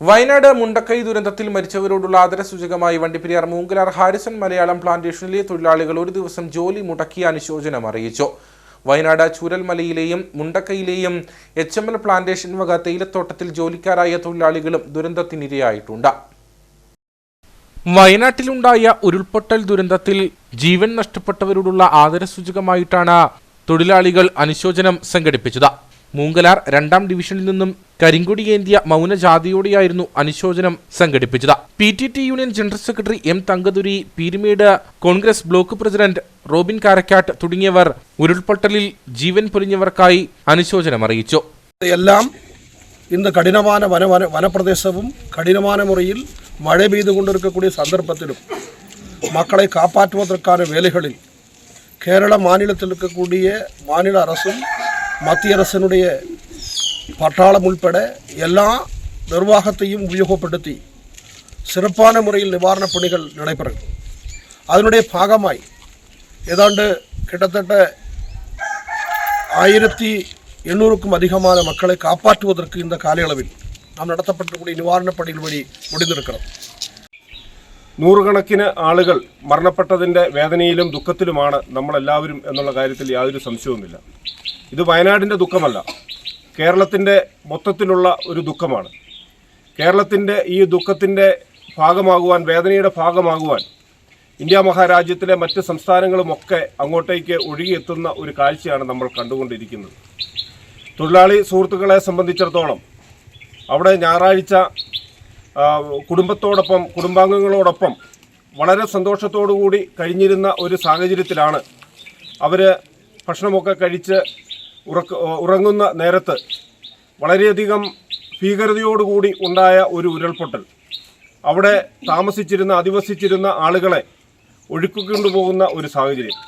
വയനാട് മുണ്ടക്കൈ ദുരന്തത്തിൽ മരിച്ചവരോടുള്ള ആദരസൂചകമായി വണ്ടിപ്പെരിയാർ മൂങ്കലാർ ഹാരിസൺ മലയാളം പ്ലാന്റേഷനിലെ തൊഴിലാളികൾ ഒരു ദിവസം ജോലി മുടക്കി അനുശോചനം അറിയിച്ചു. വയനാട് ചൂരൽമലയിലെയും മുണ്ടക്കൈയിലെയും എച്ച് എം എൽ പ്ലാന്റേഷൻ വക തേയിലത്തോട്ടത്തിൽ ജോലിക്കാരായ തൊഴിലാളികളും ദുരന്തത്തിനിരയായിട്ടുണ്ട്. വയനാട്ടിലുണ്ടായ ഉരുൾപൊട്ടൽ ദുരന്തത്തിൽ ജീവൻ നഷ്ടപ്പെട്ടവരോടുള്ള ആദരസൂചകമായിട്ടാണ് തൊഴിലാളികൾ അനുശോചനം സംഘടിപ്പിച്ചത്. മൂങ്കലാർ രണ്ടാം ഡിവിഷനിൽ നിന്നും കരിങ്കൊടി ഏന്തിയ മൗനജാഥയോടെയായിരുന്നു അനുശോചനം സംഘടിപ്പിച്ചത്. P T T union general secretary M Thankathuri Peermade Congress block president Robin Karakkat തുടങ്ങിയവർ ഉരുൾപൊട്ടലിൽ ജീവൻ പൊലിഞ്ഞവർക്കായി അനുശോചനം അറിയിച്ചു. എല്ലാം ഇന്ന് കഠിനമായ വന വനപ്രദേശവും കഠിനമായ മുറിയിൽ മഴ പെയ്തു കൊണ്ടിരിക്കக்கூடிய സന്ദർഭത്തിലും மக்களை காப்பாற்றுவதற்கான വേലകളിൽ കേരള மாநிலத்தில் இருக்கக்கூடிய மாநில மத்திய அரசினுடைய பட்டாளம் உள்பட எல்லா நிர்வாகத்தையும் உபயோகப்படுத்தி சிறப்பான முறையில் நிவாரணப் பணிகள் நடைபெறும் அதனுடைய பாகமாய் ஏதாண்டு கிட்டத்தட்ட ஆயிரத்தி எண்ணூறுக்கும் அதிகமான மக்களை காப்பாற்றுவதற்கு இந்த காலையளவில் நாம் நடத்தப்பட்டக்கூடிய நிவாரணப் பணிகள் வழி முடிந்திருக்கிறோம் നൂറുകണക്കിന് ആളുകൾ മരണപ്പെട്ടതിൻ്റെ വേദനയിലും ദുഃഖത്തിലുമാണ് നമ്മളെല്ലാവരും എന്നുള്ള കാര്യത്തിൽ യാതൊരു സംശയവുമില്ല ഇത് വയനാടിന്റെ ദുഃഖമല്ല. കേരളത്തിന്റെ മൊത്തത്തിലുള്ള ഒരു ദുഃഖമാണ്. കേരളത്തിന്റെ ഈ ദുഃഖത്തിന്റെ ഭാഗമാകുവാൻ വേദനയുടെ ഭാഗമാകുവാൻ ഇന്ത്യ മഹാരാജ്യത്തിലെ മറ്റ് സംസ്ഥാനങ്ങളുമൊക്കെ അങ്ങോട്ടേക്ക് ഒഴുകിയെത്തുന്ന ഒരു കാഴ്ചയാണ് നമ്മൾ കണ്ടുകൊണ്ടിരിക്കുന്നത്. തൊഴിലാളി സുഹൃത്തുക്കളെ സംബന്ധിച്ചിടത്തോളം അവിടെ ഞായറാഴ്ച കുടുംബത്തോടൊപ്പം കുടുംബാംഗങ്ങളോടൊപ്പം വളരെ കൂടി കഴിഞ്ഞിരുന്ന ഒരു സാഹചര്യത്തിലാണ് അവർ ഭക്ഷണമൊക്കെ കഴിച്ച് ഉറക്ക ഉറങ്ങുന്ന നേരത്ത് വളരെയധികം ഭീകരതയോടുകൂടി ഉണ്ടായ ഒരു ഉരുൾപൊട്ടൽ. അവിടെ താമസിച്ചിരുന്ന അധിവസിച്ചിരുന്ന ആളുകളെ ഒഴുക്കിക്കൊണ്ടുപോകുന്ന ഒരു സാഹചര്യം.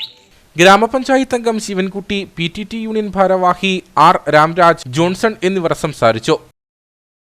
ഗ്രാമപഞ്ചായത്ത് അംഗം Sivankutty P T T union ഭാരവാഹി ആർ രാംരാജ് ജോൺസൺ എന്നിവർ സംസാരിച്ചു.